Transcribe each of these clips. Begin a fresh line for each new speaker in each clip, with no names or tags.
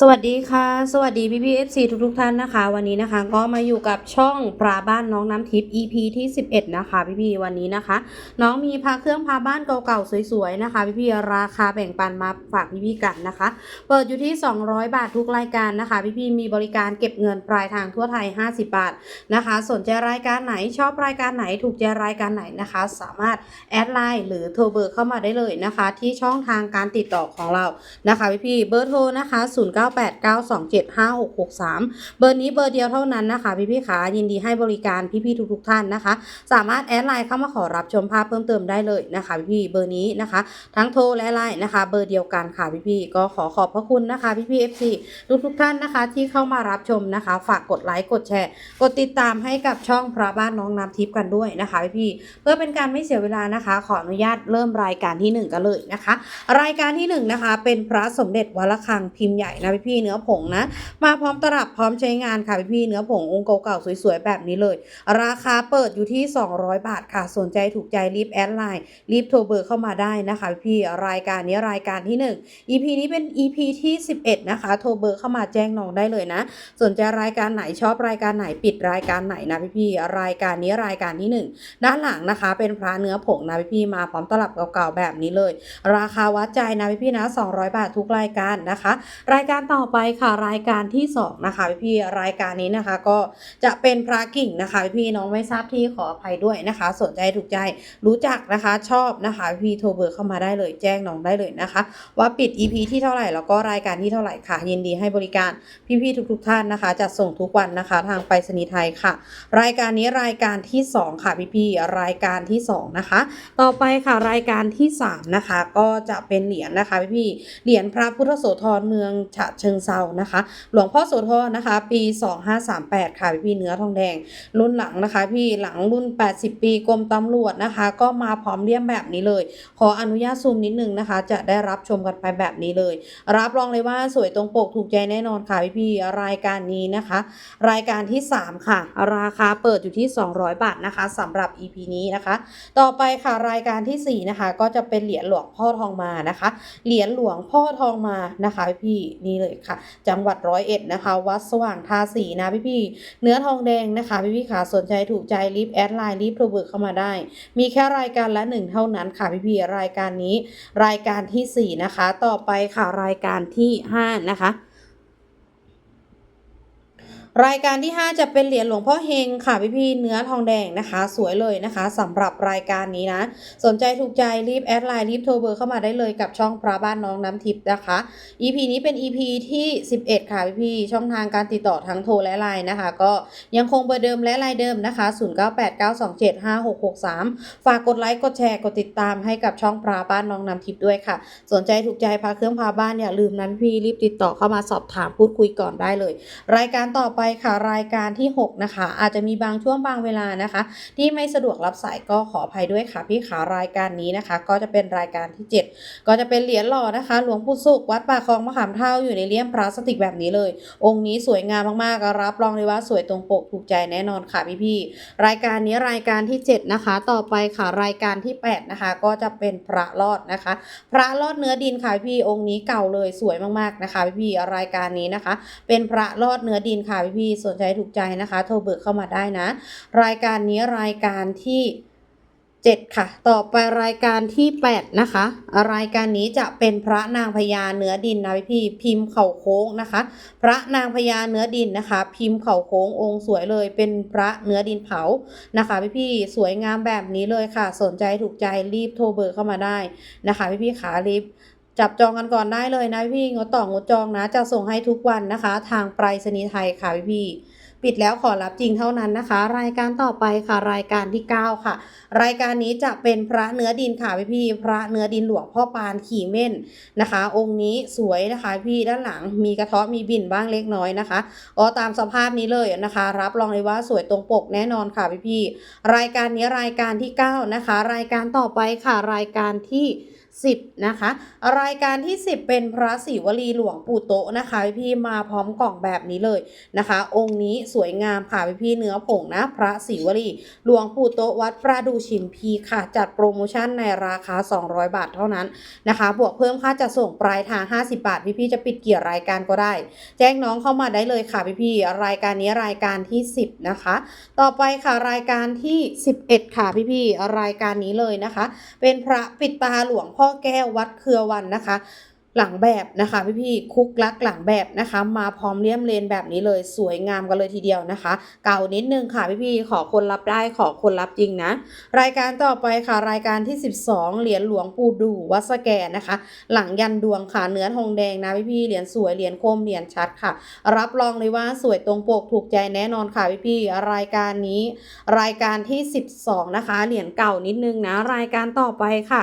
สวัสดีค่ะ สวัสดีพี่พีเอฟซีทุกทุกๆท่านนะคะ วันนี้นะคะ ก็มาอยู่กับช่องปลาบ้านน้องน้ำทิพย์ EP ที่ 11 นะคะ พี่พีวันนี้นะคะ น้องมีพาเครื่องพาบ้านเก่าๆสวยๆนะคะ พี่พีราคาแบ่งปันมาฝากพี่พีกันนะคะ เปิดอยู่ที่ 200 บาททุกรายการนะคะ พี่พีมีบริการเก็บเงินปลายทางทั่วไทย 50 บาทนะคะ สนใจรายการไหนชอบรายการไหนถูกใจรายการไหนนะคะ สามารถแอดไลน์หรือโทรเบอร์เข้ามาได้เลยนะคะ ที่ช่องทางการติดต่อของเรานะคะ พี่พี่เบอร์โทรนะคะ0989275663 เบอร์นี้เบอร์เดียวเท่านั้นนะคะ พี่พี่ๆขายินดีให้บริการพี่พี่ๆทุกๆท่านนะคะ สามารถแอดไลน์เข้ามาขอรับชมภาพเพิ่มเติมได้เลยนะคะพี่พี่ๆเบอร์นี้นะคะ ทั้งโทรและไลน์นะคะ เบอร์เดียวกันค่ะพี่พี่ๆก็ขอขอบพระคุณนะคะพี่พี่เอฟซีทุกทุกๆท่านนะคะที่เข้ามารับชมนะคะ ฝากกดไลค์กดแชร์ กดติดตามให้กับช่องพระบ้านน้องน้ำทิพย์กันด้วยนะคะพี่พี่ๆเพื่อเป็นการไม่เสียเวลานะคะ ขออนุญาตเริ่มรายการที่หนึ่งกันเลยนะคะ รายการที่หนึ่งนะคะ เป็นพระสมเด็จวัดระฆังพิมพ์ใหญ่นะพี่พี่ๆเนื้อผงนะ มาพร้อมตลับพร้อมใช้งานค่ะพี่พี่ๆเนื้อผงองค์เก่าๆสวยๆแบบนี้เลย ราคาเปิดอยู่ที่ 200 บาทค่ะ สนใจถูกใจรีบแอดไลน์รีบโทรเบอร์เข้ามาได้นะคะพี่รายการนี้รายการที่ 1 EP นี้เป็น EP ที่ 11 นะคะ โทรเบอร์เข้ามาแจ้งน้องได้เลยนะ สนใจรายการไหนชอบรายการไหนปิดรายการไหนนะพี่พี่ๆรายการนี้รายการที่หนึ่งด้านหลังนะคะ เป็นพระเนื้อผงนะพี่พี่ๆมาพร้อมตลับเก่าๆแบบนี้เลย ราคาวัดใจนะพี่พี่ๆนะ 200 บาททุกรายการนะคะ รายการการต่อไปค่ะรายการที่2นะคะพี่พี่รายการนี้นะคะก็จะเป็นพระกิ่งนะคะพี่พี่น้องไม่ทราบที่ขออภัยด้วยนะคะ สนใจถูกใจรู้จักนะคะชอบนะคะพี่โทรเบอร์เข้ามาได้เลยแจ้งน้องได้เลยนะคะ ว่าปิด EP ที่เท่าไหร่แล้วก็รายการที่เท่าไหร่ค่ะ ยินดีให้บริการพี่ๆทุกๆท่านนะคะจะส่งทุกวันนะคะ ทางไปรษณีย์ไทยค่ะ รายการนี้รายการที่ 2 ค่ะพี่ๆรายการที่ 2 นะคะ ต่อไปค่ะรายการที่ 3 นะคะ ก็จะเป็นเหรียญนะคะพี่ๆเหรียญพระพุทธโสธรเมืองฉะเชิงเซานะคะ หลวงพ่อโสธรนะคะ ปี 2538 ค่ะพี่ๆเนื้อทองแดง รุ่นหลังนะคะ พี่หลังรุ่น 80 ปีกรมตำรวจนะคะ ก็มาพร้อมเลี่ยมแบบนี้เลย ขออนุญาตซูมนิดนึงนะคะ จะได้รับชมกันไปแบบนี้เลย รับรองเลยว่าสวยตรงปกถูกใจแน่นอนค่ะพี่ๆรายการนี้นะคะ รายการที่ 3 ค่ะ ราคาเปิดอยู่ที่ 200 บาทนะคะสำหรับ EP นี้นะคะ ต่อไปค่ะรายการที่ 4 นะคะ ก็จะเป็นเหรียญหลวงพ่อทองมานะคะ เหรียญหลวงพ่อทองมานะคะพี่ๆนี่เลยค่ะ จังหวัดร้อยเอ็ดนะคะ วัดสว่างทาสีนะพี่ๆเนื้อทองแดงนะคะพี่ๆขาสนใจถูกใจรีบแอดไลน์รีบโทรเบิร์เข้ามาได้ มีแค่รายการละหนึ่งเท่านั้นค่ะพี่ๆรายการนี้ รายการที่ 4 นะคะ ต่อไปค่ะรายการที่ 5 นะคะ รายการที่ 5 จะเป็นเหรียญหลวงพ่อเฮงค่ะพี่พี่เนื้อทองแดงนะคะ สวยเลยนะคะสำหรับรายการนี้นะ สนใจถูกใจรีบแอดไลน์รีบโทรเบอร์เข้ามาได้เลยกับช่องพระบ้านน้องน้ำทิพย์นะคะ EP นี้เป็น EP ที่ 11 ค่ะพี่พี่ช่องทางการติดต่อทั้งโทรและไลน์นะคะ ก็ยังคงเบอร์เดิมและไลน์เดิมนะคะ 0989275663 ฝากกดไลค์กดแชร์กดติดตามให้กับช่องพระบ้านน้องน้ำทิพย์ด้วยค่ะ สนใจถูกใจพาเครื่องพาบ้านอย่าลืมนั้นพี่รีบติดต่อเข้ามาสอบถามพูดคุยก่อนได้เลย รายการต่อไปไปค่ะรายการที่ 6 นะคะ อาจจะมีบางช่วงบางเวลานะคะ ที่ไม่สะดวกรับสายก็ขออภัยด้วยค่ะพี่ขารายการนี้นะคะ ก็จะเป็นรายการที่ 7 ก็จะเป็นเหรียญหล่อนะคะ หลวงปู่สุขวัดป่าคลองมะขามเท่าอยู่ในเลี่ยมพลาสติกแบบนี้เลย องค์นี้สวยงามมากๆรับรองเลยว่าสวยตรงปกถูกใจแน่นอนค่ะพี่ๆรายการนี้รายการที่ 7 นะคะ ต่อไปค่ะรายการที่ 8 นะคะ ก็จะเป็นพระรอดนะคะ พระรอดเนื้อดินค่ะพี่องค์นี้เก่าเลยสวยมากๆนะคะพี่ๆรายการนี้นะคะ เป็นพระรอดเนื้อดินค่ะพี่ๆสนใจถูกใจนะคะ โทรเบิกเข้ามาได้นะ รายการนี้รายการที่7ค่ะ ต่อไปรายการที่8นะคะ รายการนี้จะเป็นพระนางพญาเนื้อดินนะพี่ พิมพ์เข่าโค้งนะคะ พระนางพญาเนื้อดินนะคะ พิมพ์เข่าโค้งองค์สวยเลย เป็นพระเนื้อดินเผานะคะพี่ๆสวยงามแบบนี้เลยค่ะ สนใจถูกใจรีบโทรเบอร์เข้ามาได้นะคะพี่ๆขารีบ จับจองกันก่อนได้เลยนะพี่งดต่องดจองนะ จะส่งให้ทุกวันนะคะ ทางไปรษณีย์ไทยค่ะพี่พี่ปิดแล้วขอรับจริงเท่านั้นนะคะ รายการต่อไปค่ะ รายการที่ 9 ค่ะ รายการนี้จะเป็นพระเนื้อดินค่ะพี่พี่พระเนื้อดินหลวงพ่อปานขี่เม่นนะคะ องค์นี้สวยนะคะพี่ด้านหลังมีกระเทาะมีบิ่นบ้างเล็กน้อยนะคะก็ตามสภาพนี้เลยนะคะ รับรองเลยว่าสวยตรงปกแน่นอนค่ะพี่พี่รายการนี้รายการที่ 9 นะคะ รายการต่อไปค่ะรายการที่ 10 นะคะ รายการที่ 10 เป็นพระศิวลีหลวงปู่โตนะคะพี่มาพร้อมกล่องแบบนี้เลยนะคะ องค์นี้สวยงามค่ะพี่เนื้อผงนะพระศิวลีหลวงปู่โตวัดประดูชิมพีค่ะ จัดโปรโมชั่นในราคา 200 บาทเท่านั้นนะคะ บวกเพิ่มค่าจะส่งปลายทาง 50 บาท พี่ๆจะปิดเกี่ยรายการก็ได้ แจ้งน้องเข้ามาได้เลยค่ะพี่ๆรายการนี้รายการที่ 10 นะคะ ต่อไปค่ะรายการที่ 11 ค่ะพี่ๆรายการนี้เลยนะคะ เป็นพระปิดตาหลวงพ่อแก้ววัดเครือวันนะคะ หลังแบบนะคะพี่ๆคุกลักหลังแบบนะคะ มาพร้อมเลี่ยมเลนแบบนี้เลยสวยงามกันเลยทีเดียวนะคะ เก่านิดนึงค่ะพี่ๆขอคนรับได้ขอคนรับจริงนะ รายการต่อไปค่ะรายการที่ 12 เหรียญหลวงปู่ดูวัดสแกนนะคะ หลังยันดวงค่ะเนื้อทองแดงนะพี่ๆเหรียญสวยเหรียญคมเหรียญชัดค่ะ รับรองเลยว่าสวยตรงปกถูกใจแน่นอนค่ะพี่ๆรายการนี้ รายการที่ 12 นะคะ เหรียญเก่านิดนึงนะ รายการต่อไปค่ะ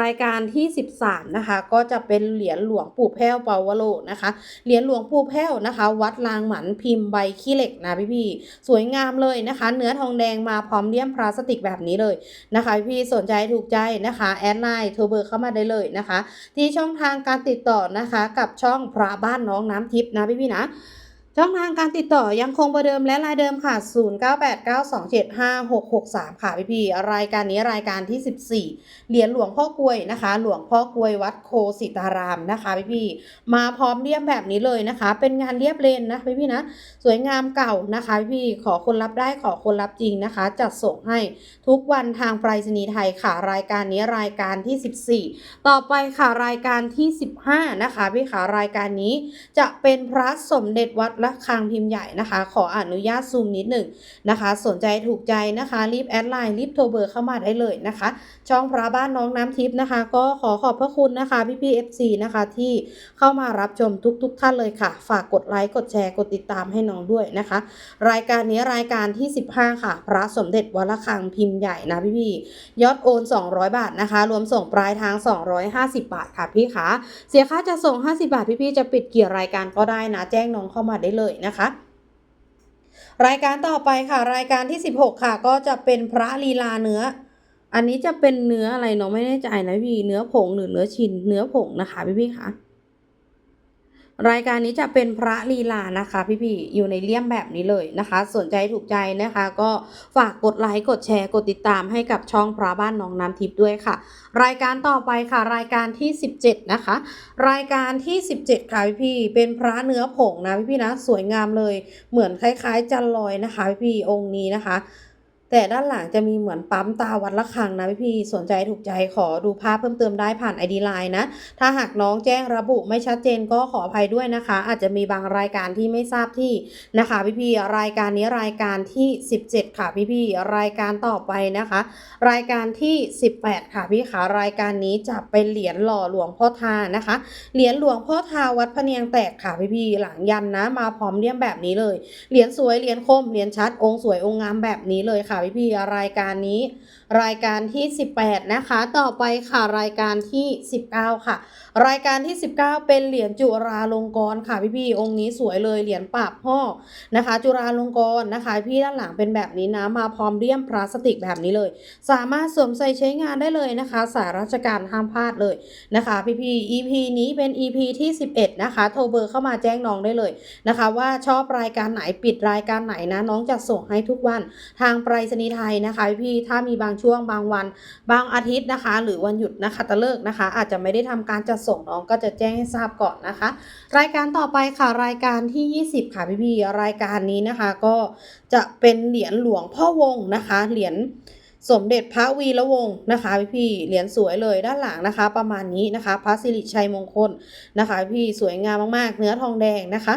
รายการที่ 13 นะคะ ก็จะเป็นเหรียญหลวงปู่แพ้วเปาวโลนะคะ เหรียญหลวงปู่แพ้วนะคะ วัดลางหมันพิมพ์ใบขี้เหล็กนะพี่ๆสวยงามเลยนะคะ เนื้อทองแดงมาพร้อมเลี่ยมพลาสติกแบบนี้เลยนะคะพี่ๆสนใจถูกใจนะคะแอดไลน์โทรเบอร์เข้ามาได้เลยนะคะ ที่ช่องทางการติดต่อนะคะ กับช่องพระบ้านน้องน้ำทิพย์นะพี่ๆนะ ช่องทางการติดต่อยังคงเประเดิมและรายเดิมค่ะ 0989275663 ค่ะพี่ๆรายการนี้รายการที่ 14 เหรียญหลวงพ่อกลวยนะคะ หลวงพ่อกลวยวัดโคสิตารามนะคะพี่ๆมาพร้อมเลี่ยมแบบนี้เลยนะคะ เป็นงานเรียบเลนนะพี่ๆนะ สวยงามเก่านะคะพี่ๆขอคนรับได้ขอคนรับจริงนะคะ จัดส่งให้ทุกวันทางไปรษณีย์ไทยค่ะ รายการนี้รายการที่ 14 ต่อไปค่ะรายการที่ 15 นะคะพี่ค่ะรายการนี้จะเป็นพระสมเด็จวัดละคังพิมพ์ใหญ่นะคะ ขออนุญาตซูมนิดหนึ่งนะคะ สนใจถูกใจนะคะ รีบแอดไลน์รีบโทรเบอร์เข้ามาได้เลยนะคะ ช่องพระบ้านน้องน้ำทิพย์นะคะ ก็ขอขอบพระคุณนะคะพี่พี่เอฟซีนะคะที่เข้ามารับชมทุกๆทท่านเลยค่ะ ฝากกดไลค์กดแชร์กดติดตามให้น้องด้วยนะคะ รายการนี้รายการที่ 15 ค่ะ พระสมเด็จวัดละคังพิมพ์ใหญ่นะพี่พี่ยอดโอน 200 บาทนะคะ รวมส่งปลายทาง 250 บาทค่ะพี่คะเสียค่าจะส่ง 50 บาทพี่ๆจะปิดกี่รายการก็ได้นะแจ้งน้องเข้ามาได้เลยนะคะ รายการต่อไปค่ะรายการที่ 16 ค่ะ ก็จะเป็นพระลีลาเนื้อ อันนี้จะเป็นเนื้ออะไรเนาะไม่แน่ใจนะพี่เนื้อผงหรือเนื้อชินเนื้อผงนะคะพี่ๆค่ะ รายการนี้จะเป็นพระลีลานะคะ พี่ๆอยู่ในเลี่ยมแบบนี้เลยนะคะ สนใจถูกใจนะคะ ก็ฝากกดไลค์กดแชร์กดติดตามให้กับช่องพระบ้านน้องน้ำทิพย์ด้วยค่ะ รายการต่อไปค่ะ รายการที่ 17 นะคะ รายการที่ 17 ค่ะพี่ๆเป็นพระเนื้อผงนะพี่ๆนะสวยงามเลยเหมือนคล้าย ๆ จันลอยนะคะ พี่ๆองค์นี้นะคะ แต่ด้านหลังจะมีเหมือนปั๊มตาวัดละคังนะพี่ๆสนใจถูกใจขอดูภาพเพิ่มเติมได้ผ่าน ID Line นะ ถ้าหากน้องแจ้งระบุไม่ชัดเจนก็ขออภัยด้วยนะคะ อาจจะมีบางรายการที่ไม่ทราบที่นะคะพี่ๆรายการนี้รายการที่ 17 ค่ะพี่ๆรายการต่อไปนะคะ รายการที่ 18 ค่ะพี่ขารายการนี้จะเป็นเหรียญหล่อหลวงพ่อทานะคะ เหรียญหลวงพ่อทาวัดพะเนียงแตกค่ะพี่ๆหลังยันนะ มาพร้อมเลี่ยมแบบนี้เลยเหรียญสวยเหรียญคมเหรียญชัดองค์สวยองค์งามแบบนี้เลยค่ะพี่ๆรายการนี้ รายการที่ 18 นะคะ ต่อไปค่ะรายการที่ 19 ค่ะ รายการที่ 19 เป็นเหรียญจุราลงกรณ์ค่ะพี่ๆองค์นี้สวยเลยเหรียญปราบห่อนะคะ จุราลงกรณ์นะคะ พี่ด้านหลังเป็นแบบนี้นะมาพร้อมเลี่ยมพลาสติกแบบนี้เลย สามารถสวมใส่ใช้งานได้เลยนะคะ สายราชการห้ามพลาดเลยนะคะพี่ๆ EP นี้เป็น EP ที่ 11 นะคะ โทรเบอร์เข้ามาแจ้งน้องได้เลยนะคะ ว่าชอบรายการไหนปิดรายการไหนนะน้องจะส่งให้ทุกวันทางไปรษณีย์ไทยนะคะพี่ถ้ามีบางช่วงบางวัน บางอาทิตย์นะคะ หรือวันหยุดนะคะตะเลิกนะคะ อาจจะไม่ได้ทำการจัดส่งน้องก็จะแจ้งให้ทราบก่อนนะคะ รายการต่อไปค่ะรายการที่ 20 ค่ะพี่ๆรายการนี้นะคะ ก็จะเป็นเหรียญหลวงพ่อวงนะคะ เหรียญสมเด็จพระวีระวงศ์นะคะพี่ๆเหรียญสวยเลยด้านหลังนะคะ ประมาณนี้นะคะ พระสิริชัยมงคลนะคะ พี่สวยงามมากๆ เนื้อทองแดงนะคะ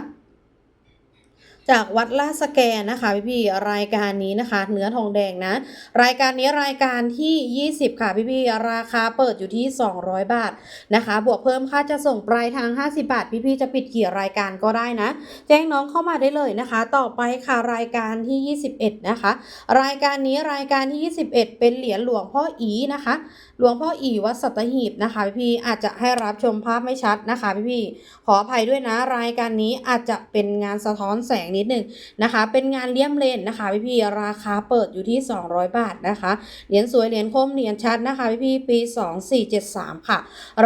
จากวัดลาสแกนนะคะพี่พี่รายการนี้นะคะ เนื้อทองแดงนะ รายการนี้รายการที่ 20 ค่ะพี่พี่ราคาเปิดอยู่ที่ 200 บาทนะคะ บวกเพิ่มค่าจะส่งปลายทาง 50 บาท พี่พี่จะปิดกี่รายการก็ได้นะ แจ้งน้องเข้ามาได้เลยนะคะ ต่อไปค่ะรายการที่ 21 นะคะ รายการนี้รายการที่ 21 เป็นเหรียญหลวงพ่ออีนะคะ หลวงพ่ออีวัดสัตหีบนะคะพี่ๆอาจจะให้รับชมภาพไม่ชัดนะคะพี่ๆขออภัยด้วยนะรายการนี้อาจจะเป็นงานสะท้อนแสงนิดนึงนะคะ เป็นงานเลี่ยมเลนนะคะพี่ๆราคาเปิดอยู่ที่ 200 บาทนะคะเหรียญสวยเหรียญคมเหรียญชัดนะคะพี่ๆปี 2473 ค่ะ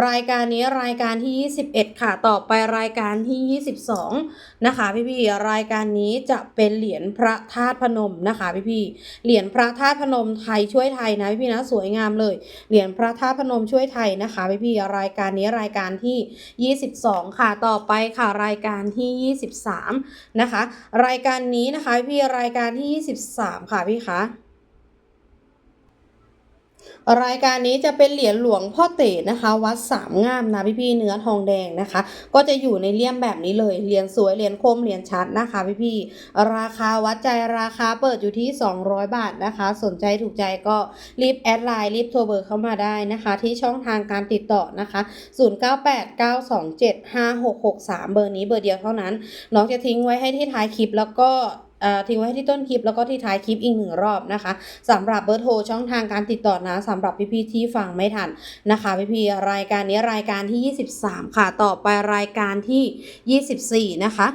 รายการนี้รายการที่ 21 ค่ะ ต่อไปรายการที่ 22 นะคะพี่ๆรายการนี้จะเป็นเหรียญพระธาตุพนมนะคะพี่ๆเหรียญพระธาตุพนมไทยช่วยไทยนะพี่ๆนะสวยงามเลยเหรียญพระธาตุพนมช่วยไทยนะคะพี่พี่รายการนี้รายการที่ 22 ค่ะต่อไปค่ะรายการที่ 23 นะคะ รายการนี้นะคะพี่รายการที่ 23 ค่ะพี่คะ รายการนี้จะเป็นเหรียญหลวงพ่อเต๋นะคะ วัดสามงามนะพี่พี่ๆเนื้อทองแดงนะคะ ก็จะอยู่ในเลี่ยมแบบนี้เลยเหรียญสวยเหรียญคมเหรียญชัดนะคะพี่พี่ๆราคาวัดใจราคาเปิดอยู่ที่ 200 บาทนะคะ สนใจถูกใจก็รีบแอดไลน์รีบโทรเบอร์เข้ามาได้นะคะ ที่ช่องทางการติดต่อนะคะ 0989275663 เบอร์นี้เบอร์เดียวเท่านั้นน้องจะทิ้งไว้ให้ที่ท้ายคลิปแล้วก็ ทิ้งไว้ที่ต้นคลิปแล้วก็ที่ท้ายคลิปอีกหนึ่งรอบนะคะสำหรับเบอร์โทรช่องทางการติดต่อนะสำหรับพี่ๆที่ฟังไม่ทันนะคะพี่ๆรายการนี้รายการที่ 23 ค่ะ ต่อไปรายการที่ 24 นะคะ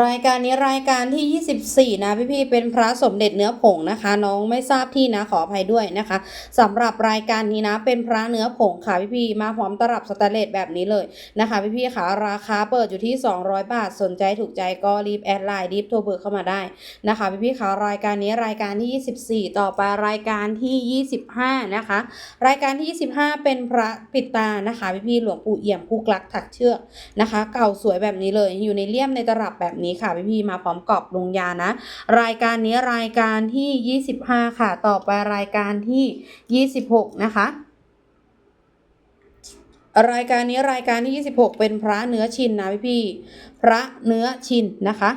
รายการนี้รายการที่ 24 นะ พี่ๆเป็นพระสมเด็จเนื้อผงนะคะ น้องไม่ทราบที่นะขออภัยด้วยนะคะสำหรับรายการนี้นะเป็นพระเนื้อผงค่ะพี่ๆมาพร้อมตลับสแตนเลสแบบนี้เลยนะคะ พี่ๆค่ะราคาเปิดอยู่ที่ 200 บาทสนใจถูกใจก็รีบแอดไลน์รีบโทรเบอร์เข้ามาได้นะคะ พี่ๆค่ะรายการนี้รายการที่ 24 ต่อไปรายการที่ 25 นะคะ รายการที่ 25 เป็นพระปิดตานะคะ พี่ๆหลวงปู่เอี่ยมผู้กลักถักเชือกนะคะ เก่าสวยแบบนี้เลยอยู่ในเลี่ยมในตลับแบบนี้ค่ะพี่ๆมาพร้อมกรอบลงยานะ รายการนี้รายการที่ 25 ค่ะ ต่อไปรายการที่ 26 นะคะรายการนี้รายการที่ 26 เป็นพระเนื้อชินนะพี่ๆพระเนื้อชินนะคะ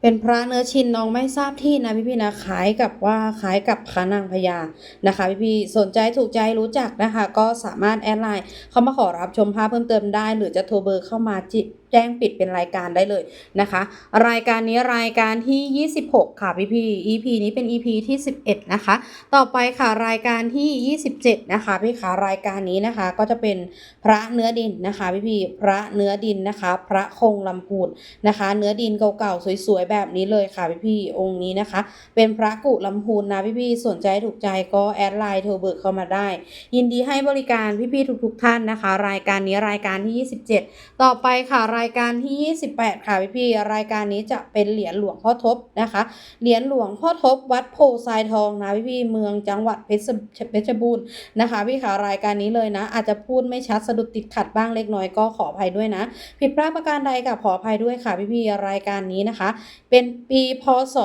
เป็นพระเนื้อชินน้องไม่ทราบที่นะพี่ๆนะขายกับว่าขายกับพระนางพญานะคะพี่ๆสนใจถูกใจรู้จักนะคะ ก็สามารถแอดไลน์เข้ามาขอรับชมภาพเพิ่มเติมได้ หรือจะโทรเบอร์เข้ามาจิ แจ้งปิดเป็นรายการได้เลยนะคะ รายการนี้รายการที่ 26 ค่ะพี่ๆ EP นี้เป็น EP ที่ 11 นะคะ ต่อไปค่ะรายการที่ 27 นะคะพี่ขารายการนี้นะคะก็จะเป็นพระเนื้อดินนะคะพี่พี่พระเนื้อดินนะคะ พระคงลำพูนนะคะ เนื้อดินเก่าๆสวยๆแบบนี้เลยค่ะพี่พี่องค์นี้นะคะ เป็นพระกุลำพูนนะพี่พี่สนใจถูกใจก็แอดไลน์โทรเบิกเข้ามาได้ ยินดีให้บริการพี่ๆทุกๆท่านนะคะ รายการนี้รายการที่ 27 ต่อไปค่ะรายายการที่ 28 ค่ะพี่ๆรายการนี้จะเป็นเหรียญหลวงพ่อทบนะคะ เหรียญหลวงพ่อทบ วัดโพทรายทองนะพี่พี่เมืองจังหวัดเพชรเพชรบูรณ์นะคะพี่ขารายการนี้เลยนะ อาจจะพูดไม่ชัดสะดุดติดขัดบ้างเล็กน้อยก็ขออภัยด้วยนะ ผิดพลาดประการใดกับขออภัยด้วยค่ะพี่พี่รายการนี้นะคะ เป็นปีพศ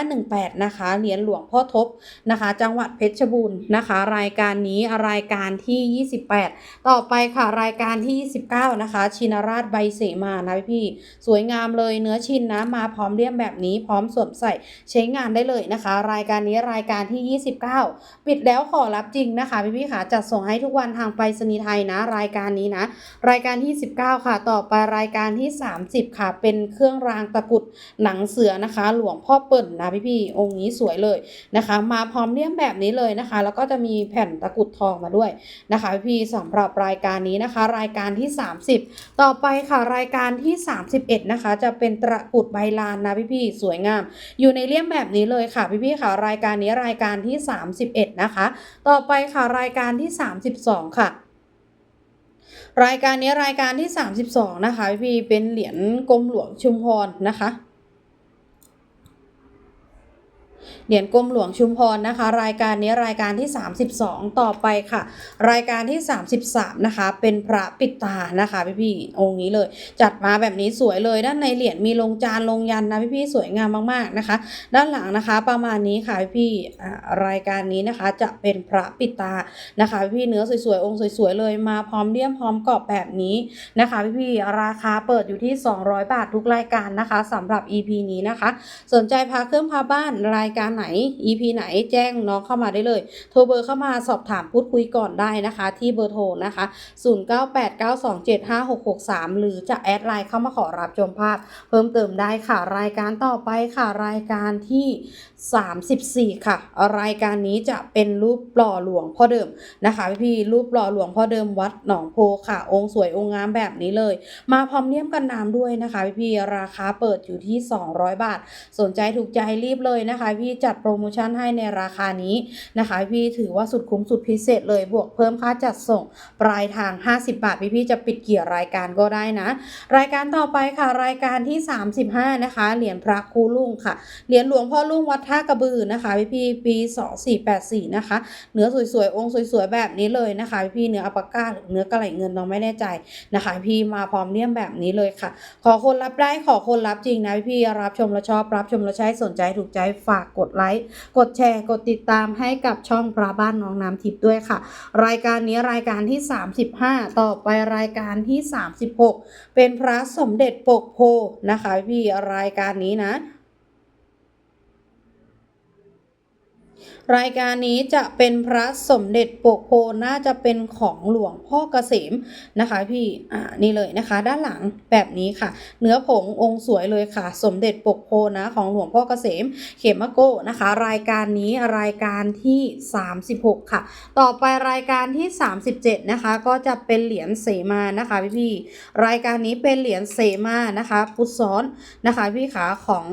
2518 นะคะ เหรียญหลวงพ่อทบนะคะ จังหวัดเพชรบูรณ์นะคะ รายการนี้รายการที่ 28 ต่อไปค่ะรายการที่ 29 นะคะ ชินราชใบเสมานะพี่ สวยงามเลยเนื้อชิ้นนะมาพร้อมเลี่ยมแบบนี้พร้อมสวมใส่ใช้งานได้เลยนะคะ รายการนี้รายการที่ 29 ปิดแล้วขอรับจริงนะคะ พี่พี่ๆค่ะจัดส่งให้ทุกวันทางไปรษณีย์ไทยนะ รายการนี้นะ รายการที่ 19 ค่ะ ต่อไปรายการที่ 30 ค่ะ เป็นเครื่องรางตะกุดหนังเสือนะคะ หลวงพ่อเปิ่นนะพี่พี่องค์นี้สวยเลยนะคะ มาพร้อมเลี่ยมแบบนี้เลยนะคะ แล้วก็จะมีแผ่นตะกุดทองมาด้วยนะคะ พี่พี่สำหรับรายการนี้นะคะ รายการที่ 30 ต่อไปค่ะรายายการที่ 31 นะคะ จะเป็นตะกุดใบลานนะพี่พี่ๆสวยงาม อยู่ในเลี่ยมแบบนี้เลยค่ะพี่พี่ๆค่ะรายการนี้รายการที่ 31 นะคะ ต่อไปค่ะรายการที่ 32 ค่ะรายการนี้รายการที่ 32 นะคะพี่เป็นเหรียญกรมหลวงชุมพรนะคะ เหรียญกรมหลวงชุมพรนะคะ รายการนี้รายการที่ 32 ต่อไปค่ะ รายการที่ 33 นะคะ เป็นพระปิดตานะคะพี่พี่ๆองค์นี้เลย จัดมาแบบนี้สวยเลยด้านในเหรียญมีลงจานลงยันนะพี่พี่ๆสวยงามมากๆนะคะ ด้านหลังนะคะประมาณนี้ค่ะพี่พี่ๆรายการนี้นะคะจะเป็นพระปิดตานะคะพี่พี่ๆเนื้อสวยๆองค์สวยๆเลยมาพร้อมเลี่ยมพร้อมกรอบแบบนี้นะคะพี่พี่ๆราคาเปิดอยู่ที่ 200 บาททุกรายการนะคะสำหรับ EP นี้นะคะ สนใจพาเครื่องพาบ้านรายการไหน EP ไหนแจ้งน้องเข้ามาได้เลย โทรเบอร์เข้ามาสอบถามพูดคุยก่อนได้นะคะ ที่เบอร์โทรนะคะ 0989275663 หรือจะแอดไลน์เข้ามาขอรับชมภาพ เพิ่มเติมได้ค่ะ รายการต่อไปค่ะ รายการที่ 34 ค่ะ รายการนี้จะเป็นรูปหล่อหลวงพ่อเดิมนะคะพี่ๆรูปหล่อหลวงพ่อเดิมวัดหนองโพค่ะ องค์สวยองค์งามแบบนี้เลย มาพร้อมเลี่ยมกันน้ำด้วยนะคะพี่ๆราคาเปิดอยู่ที่ 200 บาท สนใจถูกใจรีบเลยนะคะพี่จัดโปรโมชั่นให้ในราคานี้นะคะ พี่ถือว่าสุดคุ้มสุดพิเศษเลยบวกเพิ่มค่าจัดส่งปลายทาง 50 บาท พี่ๆจะปิดเกี่ยรายการก็ได้นะ รายการต่อไปค่ะรายการที่ 35 นะคะ เหรียญพระคูลุงค่ะ เหรียญหลวงพ่อลุงวัดท่ากระบือนะคะ พี่ๆปี 2484 นะคะ เนื้อสวยๆ องค์สวยๆ แบบนี้เลยนะคะ พี่ๆเนื้ออัปปาก้าหรือเนื้อกระไหลเงินน้องไม่แน่ใจนะคะ พี่มาพร้อมเลี่ยมแบบนี้เลยค่ะ ขอคนรับได้ขอคนรับจริงนะพี่รับชมแล้วชอบรับชมแล้วใช้สนใจถูกใจฝากกดไลค์ กดแชร์ กดติดตามให้กับช่องพระบ้านน้องน้ำทิพย์ด้วยค่ะ รายการนี้รายการที่ 35 ต่อไปรายการที่ 36 เป็นพระสมเด็จปกโพนะคะพี่รายการนี้นะ รายการนี้จะเป็นพระสมเด็จปกโพน่าจะเป็นของหลวงพ่อเกษมนะคะ พี่อ่านี่เลยนะคะ ด้านหลังแบบนี้ค่ะ เนื้อผงองค์สวยเลยค่ะ สมเด็จปกโพนะของหลวงพ่อเกษม เขมโกนะคะ รายการนี้รายการที่ 36 ค่ะ ต่อไปรายการที่ 37 นะคะ ก็จะเป็นเหรียญเสมานะคะพี่พี่รายการนี้เป็นเหรียญเสมานะคะ พุทธซ้อนนะคะพี่ขาของ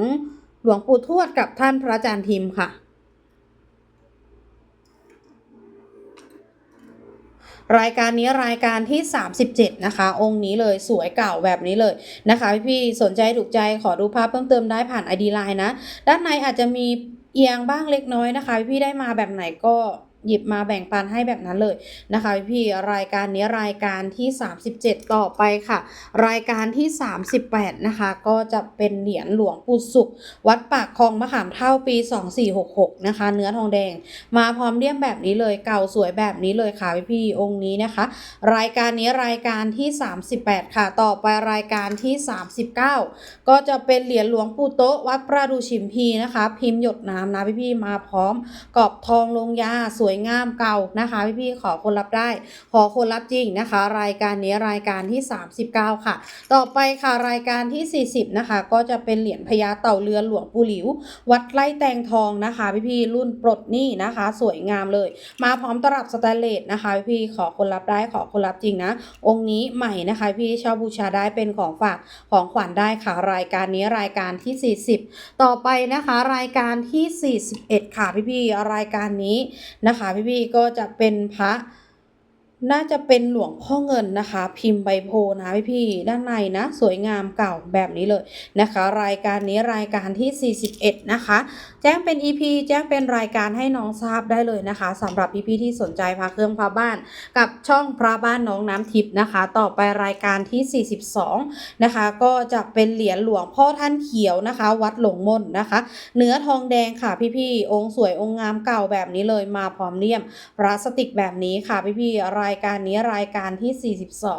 หลวงปู่ทวดกับท่านพระอาจารย์ทิมค่ะ รายการนี้รายการที่ 37 นะคะ องค์นี้เลยสวยเก่าแบบนี้เลยนะคะพี่ๆสนใจถูกใจขอดูภาพเพิ่มเติมได้ผ่าน ID Line นะ ด้านในอาจจะมีเอียงบ้างเล็กน้อยนะคะ พี่ๆได้มาแบบไหนก็ หยิบมาแบ่งปันให้แบบนั้นเลยนะคะพี่รายการนี้รายการที่ 37 ต่อไปค่ะ รายการที่ 38 นะคะ ก็จะเป็นเหรียญหลวงปู่สุข วัดปากคลองมะขามเท่าปี 2466 นะคะ เนื้อทองแดง มาพร้อมเลี่ยมแบบนี้เลยเก่าสวยแบบนี้เลยค่ะพี่ๆองค์นี้นะคะ รายการนี้รายการที่ 38 ค่ะ ต่อไปรายการที่ 39 ก็จะเป็นเหรียญหลวงปู่โต๊ะวัดประดูชิมพีนะคะ พิมพ์หยดน้ำนะพี่ๆมาพร้อมกรอบทองลงยาสวยยงามเก่านะคะพี่ๆขอคนรับได้ ขอคนรับจริงนะคะ รายการนี้รายการที่ 39 ค่ะ ต่อไปค่ะรายการที่ 40 นะคะ ก็จะเป็นเหรียญพญาเต่าเรือหลวงปู่หลิว วัดไร่แตงทองนะคะ พี่ๆรุ่นปลดหนี้นะคะ สวยงามเลย มาพร้อมตลับสแตนเลสนะคะ พี่ๆขอคนรับได้ขอคนรับจริงนะ องค์นี้ใหม่นะคะ พี่ชอบบูชาได้เป็นของฝากของขวัญได้ค่ะ รายการนี้รายการที่ 40 ต่อไปนะคะ รายการที่ 41 ค่ะพี่ๆรายการนี้นะคะพี่ๆก็จะเป็นพระ น่าจะเป็นหลวงพ่อเงินนะคะ พิมพ์ใบโพนะพี่พี่ด้านในนะ สวยงามเก่าแบบนี้เลยนะคะ รายการนี้รายการที่ 41 นะคะ แจ้งเป็น EP แจ้งเป็นรายการให้น้องทราบได้เลยนะคะสำหรับพี่ๆที่สนใจพาเครื่องพาบ้าน กับช่องพระบ้านน้องน้ำทิพย์นะคะ ต่อไปรายการที่ 42 นะคะ ก็จะเป็นเหรียญหลวงพ่อท่านเขียวนะคะ วัดหลงมนนะคะ เนื้อทองแดงค่ะพี่ๆองค์สวยองค์งามเก่าแบบนี้เลยมาพร้อมเลี่ยมพลาสติกแบบนี้ค่ะพี่ๆรายายการนี้รายการที่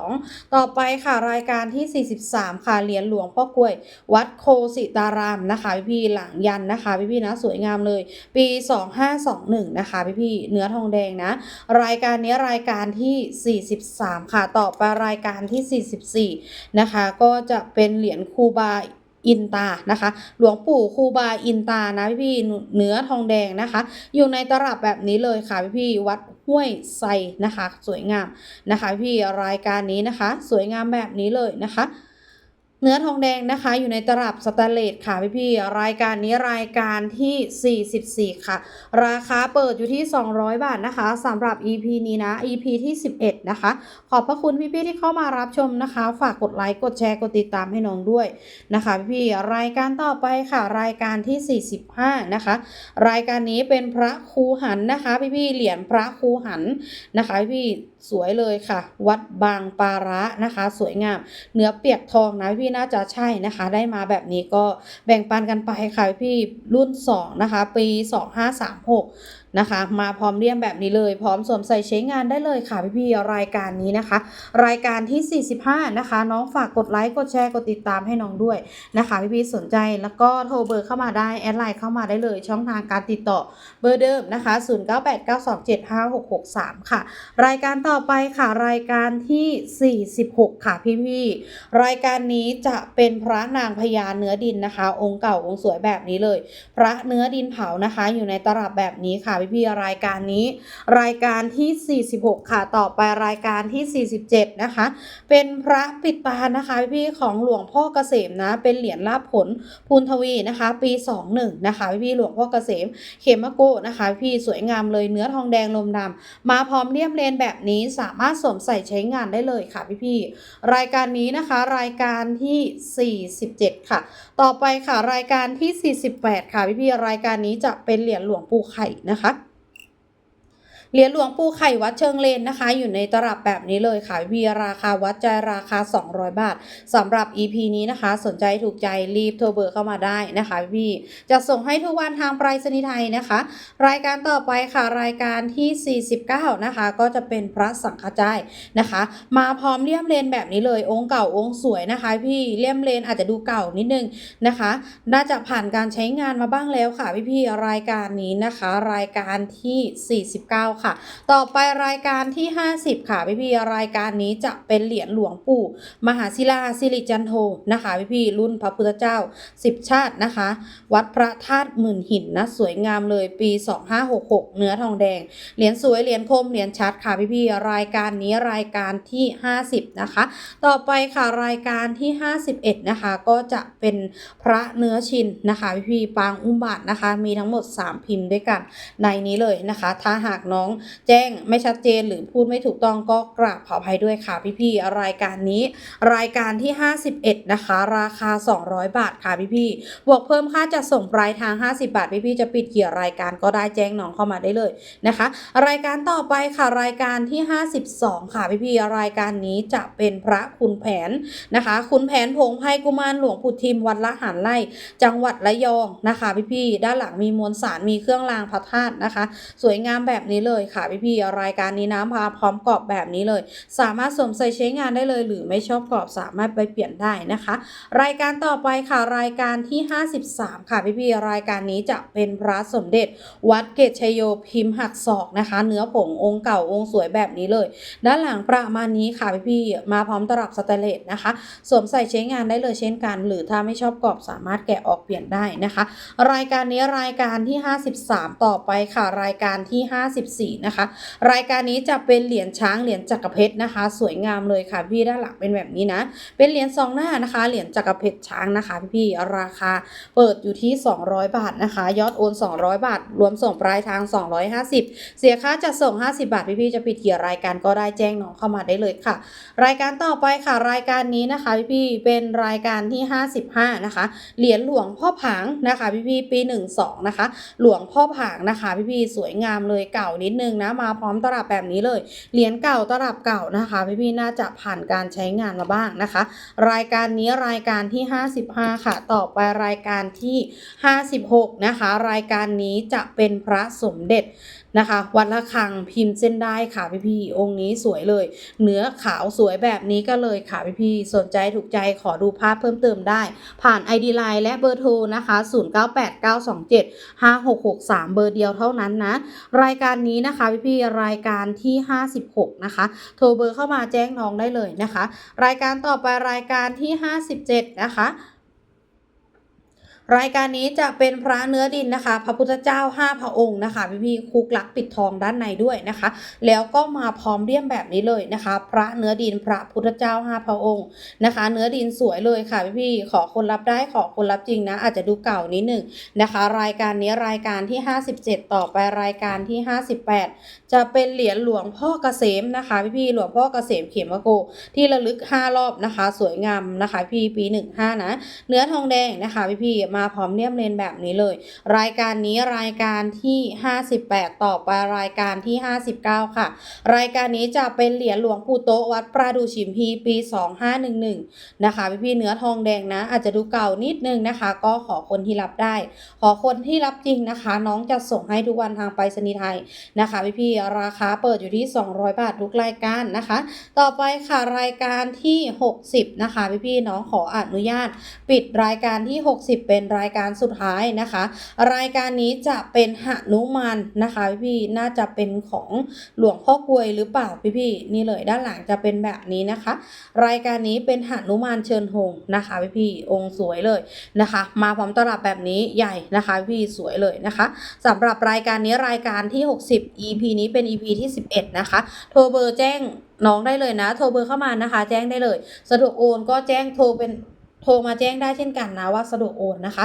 42 ต่อไปค่ะรายการที่ 43 ค่ะเหรียญหลวงพ่อกล้วย วัดโคสิตารามนะคะพี่ๆหลังยันนะคะพี่ๆนะสวยงามเลย ปี 2521 นะคะพี่ๆเนื้อทองแดงนะ รายการนี้รายการที่ 43 ค่ะต่อไปรายการที่ 44 นะคะก็จะเป็นเหรียญคูบา อินตานะคะ หลวงปู่ครูบาอินตานะพี่เนื้อทองแดงนะคะ อยู่ในตลับแบบนี้เลยค่ะพี่พี่วัดห้วยไซนะคะ สวยงามนะคะ พี่รายการนี้นะคะ สวยงามแบบนี้เลยนะคะ เนื้อทองแดงนะคะอยู่ในตลับสแตนเลสค่ะพี่พี่ๆรายการนี้รายการที่ 44 ค่ะ ราคาเปิดอยู่ที่ 200 บาทนะคะสำหรับ EP นี้นะ EP ที่ 11 นะคะ ขอบพระคุณพี่ๆที่เข้ามารับชมนะคะ ฝากกดไลค์กดแชร์กดติดตามให้น้องด้วยนะคะพี่ๆรายการต่อไปค่ะ รายการที่ 45 นะคะ รายการนี้เป็นพระครูหันนะคะ พี่ๆเหรียญพระครูหันนะคะพี่สวยเลยค่ะ วัดบางปาระนะคะ สวยงาม เนื้อเปียกทองนะพี่น่าจะใช่นะคะ ได้มาแบบนี้ก็แบ่งปันกันไปค่ะพี่รุ่น 2 นะคะ ปี 2536 นะคะ มาพร้อมเลี่ยมแบบนี้เลย พร้อมสวมใส่ใช้งานได้เลยค่ะพี่ๆรายการนี้นะคะ รายการที่ 45 นะคะ น้องฝากกดไลค์กดแชร์กดติดตามให้น้องด้วยนะคะพี่ๆสนใจแล้วก็โทรเบอร์เข้ามาได้แอดไลน์เข้ามาได้เลย ช่องทางการติดต่อเบอร์เดิมนะคะ 0989275663 ค่ะ รายการต่อไปค่ะรายการที่ 46 ค่ะพี่ๆรายการนี้จะเป็นพระนางพญาเนื้อดินนะคะ องค์เก่าองค์สวยแบบนี้เลย พระเนื้อดินเผานะคะ อยู่ในตลับแบบนี้ค่ะพี่ๆรายการนี้ รายการที่ 46 ค่ะต่อไปรายการที่ 47 นะคะ เป็นพระปิดตานะคะพี่ๆของหลวงพ่อเกษมนะเป็นเหรียญลาภผลภูนทวีนะคะ ปี 21 นะคะพี่ๆหลวงพ่อเกษมเขมโกะนะคะ พี่สวยงามเลยเนื้อทองแดงลมดำมาพร้อมเลี่ยมเลนแบบนี้สามารถสวมใส่ใช้งานได้เลยค่ะพี่ๆรายการนี้นะคะรายการที่ 47 ค่ะ ต่อไปค่ะรายการที่ 48 ค่ะพี่ๆรายการนี้จะเป็นเหรียญหลวงปู่ไข่นะคะ เหรียญหลวงปู่ไข่วัดเชิงเลนนะคะ อยู่ในตลับแบบนี้เลยค่ะพี่ราคาวัดใจราคา 200 บาทสำหรับ EP นี้นะคะ สนใจถูกใจรีบโทรเบอร์เข้ามาได้นะคะพี่จะส่งให้ทุกวันทางไปรษณีย์ไทยนะคะ รายการต่อไปค่ะรายการที่ 49 นะคะ ก็จะเป็นพระสังฆจายนะคะ มาพร้อมเลี่ยมเลนแบบนี้เลย องค์เก่าองค์สวยนะคะ พี่เลี่ยมเลนอาจจะดูเก่านิดนึงนะคะ น่าจะผ่านการใช้งานมาบ้างแล้วค่ะพี่ๆรายการนี้นะคะ รายการที่ 49ค่ะ ต่อไปรายการที่ 50 ค่ะพี่ๆรายการนี้จะเป็นเหรียญหลวงปู่ มหาศิลาสิริจันโทนะคะพี่ๆรุ่นพระพุทธเจ้า 10 ชาตินะคะ วัดพระธาตุหมื่นหินนะสวยงามเลยปี 2566 เนื้อทองแดง เหรียญสวยเหรียญคมเหรียญชัดค่ะพี่ๆรายการนี้รายการที่ 50 นะคะ ต่อไปค่ะรายการที่ 51 นะคะ ก็จะเป็นพระเนื้อชินนะคะพี่ๆปางอุ้มบาทนะคะ มีทั้งหมด 3 พิมพ์ด้วยกันในนี้เลยนะคะ ถ้าหากน้องแจ้งไม่ชัดเจนหรือพูดไม่ถูกต้องก็กราบขออภัยด้วยค่ะพี่ๆรายการนี้ รายการที่ 51 นะคะ ราคา 200 บาทค่ะพี่ๆบวกเพิ่มค่าจัดส่งปลายทาง 50 บาท พี่ๆจะปิดเกี่ยวรายการก็ได้แจ้งน้องเข้ามาได้เลยนะคะ รายการต่อไปค่ะรายการที่ 52 ค่ะพี่ๆรายการนี้จะเป็นพระคุณแผนนะคะคุณแผนผงไพกุมารหลวงปู่ทิมวัดละหารไร่จังหวัดระยองนะคะ พี่ๆด้านหลังมีมวลสารมีเครื่องรางพระธาตุนะคะ สวยงามแบบนี้เลยค่ะพี่ๆรายการนี้น้ำพาพร้อมกรอบแบบนี้เลย สามารถสวมใส่ใช้งานได้เลย หรือไม่ชอบกรอบสามารถไปเปลี่ยนได้นะคะ รายการต่อไปค่ะรายการที่ 53 ค่ะพี่ๆรายการนี้จะเป็นพระสมเด็จ วัดเกตชยโยพิมพ์หักศอกนะคะ เนื้อผงองค์เก่าองค์สวยแบบนี้เลย ด้านหลังประมาณนี้ค่ะพี่ๆมาพร้อมตลับสแตนเลสนะคะ สวมใส่ใช้งานได้เลยเช่นกัน หรือถ้าไม่ชอบกรอบสามารถแกะออกเปลี่ยนได้นะคะ รายการนี้รายการที่ 53 ต่อไปค่ะรายการที่ 54นะคะ รายการนี้จะเป็นเหรียญช้างเหรียญจักรเพชรนะคะ สวยงามเลยค่ะพี่ด้านหลังเป็นแบบนี้นะ เป็นเหรียญซองหน้านะคะ เหรียญจักรเพชรช้างนะคะ พี่ๆราคาเปิดอยู่ที่ 200 บาทนะคะ ยอดโอน 200 บาท รวมส่งปลายทาง 250 เสียค่าจัดส่ง 50 บาท พี่ๆจะปิดเกี่ยรายการก็ได้แจ้งน้องเข้ามาได้เลยค่ะ รายการต่อไปค่ะ รายการนี้นะคะ พี่ๆเป็นรายการที่ 55 นะคะ เหรียญหลวงพ่อผางนะคะ พี่ๆปี 12 นะคะ หลวงพ่อผางนะคะ พี่ๆสวยงามเลยเก่านิดนึงนะมาพร้อมตลับแบบนี้เลย เหรียญเก่าตลับเก่านะคะพี่ๆน่าจะผ่านการใช้งานมาบ้างนะคะ รายการนี้รายการที่ 55 ค่ะ ต่อไปรายการที่ 56 นะคะ รายการนี้จะเป็นพระสมเด็จ นะคะ วัดละคังพิมพ์เส้นได้ค่ะพี่ๆองค์นี้สวยเลย เนื้อขาวสวยแบบนี้ก็เลยค่ะพี่ๆสนใจถูกใจขอดูภาพเพิ่มเติมได้ ผ่าน ID Line และเบอร์โทรนะคะ 0989275663 เบอร์เดียวเท่านั้นนะ รายการนี้นะคะพี่ๆรายการที่ 56 นะคะ โทรเบอร์เข้ามาแจ้งน้องได้เลยนะคะ รายการต่อไปรายการที่ 57 นะคะ รายการนี้จะเป็นพระเนื้อดินนะคะ พระพุทธเจ้า 5 พระองค์นะคะพี่พี่คุกลักปิดทองด้านในด้วยนะคะ แล้วก็มาพร้อมเลี่ยมแบบนี้เลยนะคะ พระเนื้อดินพระพุทธเจ้า 5 พระองค์นะคะ เนื้อดินสวยเลยค่ะพี่พี่ขอคนรับได้ขอคนรับจริงนะ อาจจะดูเก่านิดหนึ่งนะคะ รายการนี้รายการที่ 57 ต่อไปรายการที่ 58 จะเป็นเหรียญหลวงพ่อเกษมนะคะพี่พี่หลวงพ่อเกษมเขมโก ที่ระลึก 5 รอบนะคะ สวยงามนะคะ พี่ปี 15 นะ เนื้อทองแดงนะคะพี่พี่มามาพร้อมเลี่ยมเลนแบบนี้เลย รายการนี้รายการที่ 58 ต่อไปรายการที่ 59 ค่ะ รายการนี้จะเป็นเหรียญหลวงปู่โตวัดประดูฉิมพีปี 2511 นะคะ พี่พี่เนื้อทองแดงนะ อาจจะดูเก่านิดนึงนะคะ ก็ขอคนที่รับได้ ขอคนที่รับจริงนะคะ น้องจะส่งให้ทุกวันทางไปรษณีย์ไทยนะคะ พี่พี่ราคาเปิดอยู่ที่ 200 บาททุกรายการนะคะ ต่อไปค่ะรายการที่ 60 นะคะ พี่พี่น้องขออนุญาต ปิดรายการที่ 60 เป็นรายการสุดท้ายนะคะ รายการนี้จะเป็นหนุมานนะคะพี่ๆน่าจะเป็นของหลวงพ่อกลวยหรือเปล่าพี่พี่ๆนี่เลยด้านหลังจะเป็นแบบนี้นะคะ รายการนี้เป็นหนุมานเชิญหงนะคะพี่พี่ๆองค์สวยเลยนะคะ มาพร้อมตลับแบบนี้ใหญ่นะคะพี่ๆสวยเลยนะคะสำหรับรายการนี้รายการที่ 60 EP นี้เป็น EP ที่ 11 นะคะ โทรเบอร์แจ้งน้องได้เลยนะ โทรเบอร์เข้ามานะคะ แจ้งได้เลย สะดวกโอนก็แจ้งโทรเป็น โทรมาแจ้งได้เช่นกันนะว่าสะดวกโอนนะคะ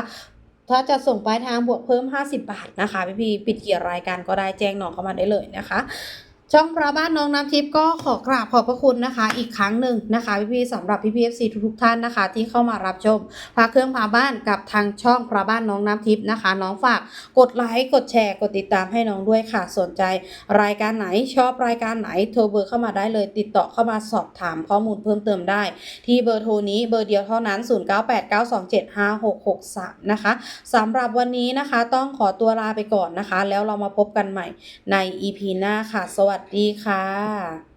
ถ้าจะส่งปลายทางบวกเพิ่ม 50 บาทนะคะพี่พีปิดเกี่ยรายการก็ได้แจ้งน้องเข้ามาได้เลยนะคะ ช่องพระบ้านน้องน้ำทิพย์ก็ขอกราบขอบพระคุณนะคะ อีกครั้งหนึ่งนะคะพี่ๆสำหรับพี่พีเอฟซีทุกๆท่านนะคะ ที่เข้ามารับชมพาเครื่องพาบ้านกับทางช่องพระบ้านน้องน้ำทิพย์นะคะ น้องฝากกดไลค์กดแชร์กดติดตามให้น้องด้วยค่ะ สนใจรายการไหนชอบรายการไหนโทรเบอร์เข้ามาได้เลยติดต่อเข้ามาสอบถามข้อมูลเพิ่มเติมได้ ที่เบอร์โทรนี้เบอร์เดียวเท่านั้น 0989275663นะคะสำหรับวันนี้นะคะต้องขอตัวลาไปก่อนนะคะ แล้วเรามาพบกันใหม่ใน EP หน้าค่ะสวัสดีค่ะ